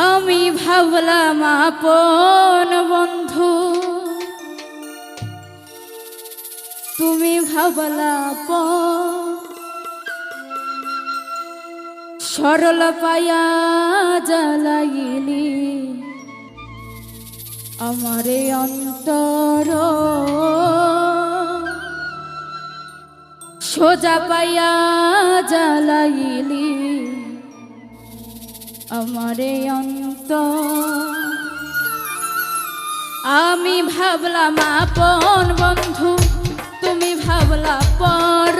আমি ভাবলাম আপন বন্ধু। তুমি ভাবলা সরল পায়া জালাইলি আমারে অন্তর। সোজা পায়া জালাই আমারে অন্ত আমি ভাবলাম আপন বন্ধু তুমি ভাবলা পর।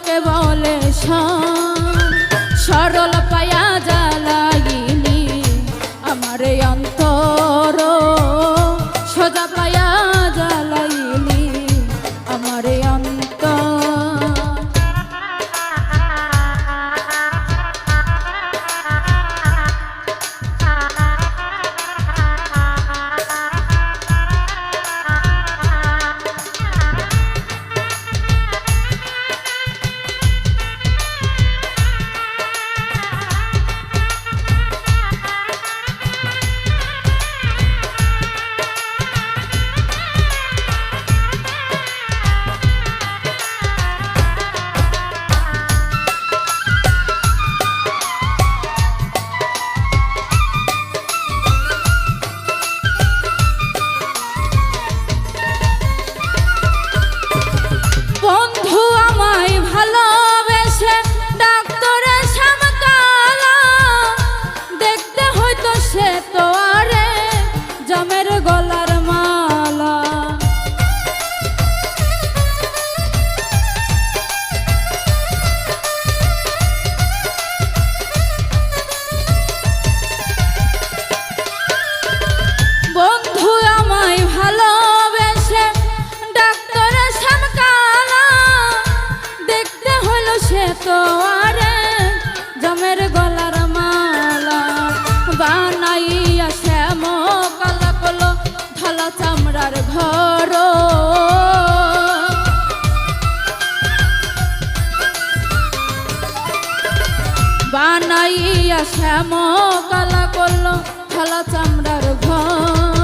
লোকে বলে সরল পাই জমের গলার মালা শ্যাম কালা কলো খালা চামড়ার শ্যাম কালা করল খালা চামড়ার ঘর।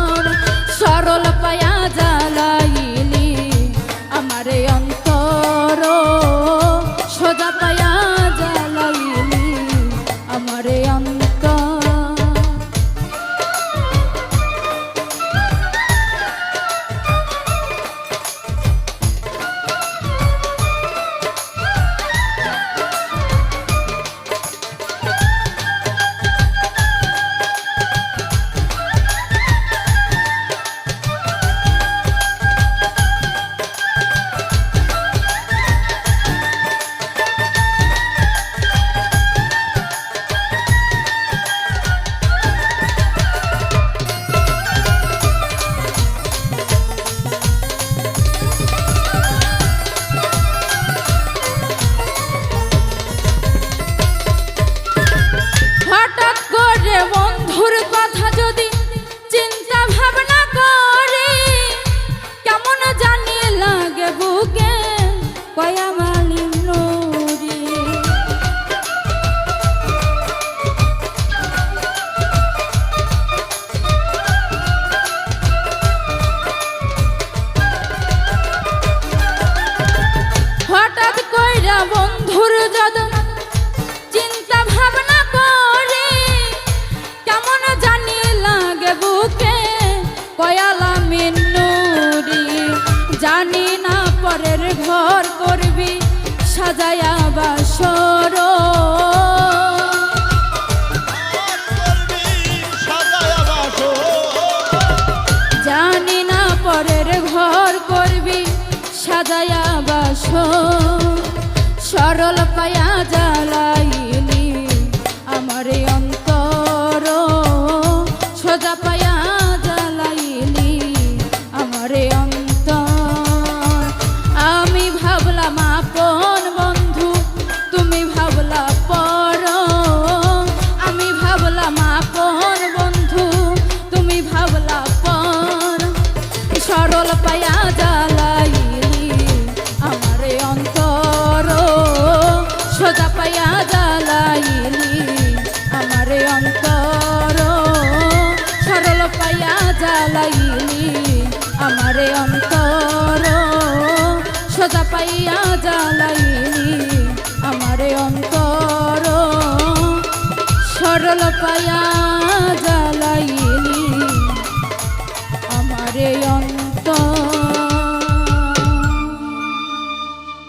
সাজায়া বাসর বাসর। জানি না পরের ঘর করবি সাজায়া বাস সরল পায়া জ্বালাইলি সোজা জ্বালাইলি। আমার অন্তর সরল পায়া জ্বালাইলি। আমার অন্তর সোজা পাইয়া জ্বালাইলি। আমার অন্তর সরল পায়া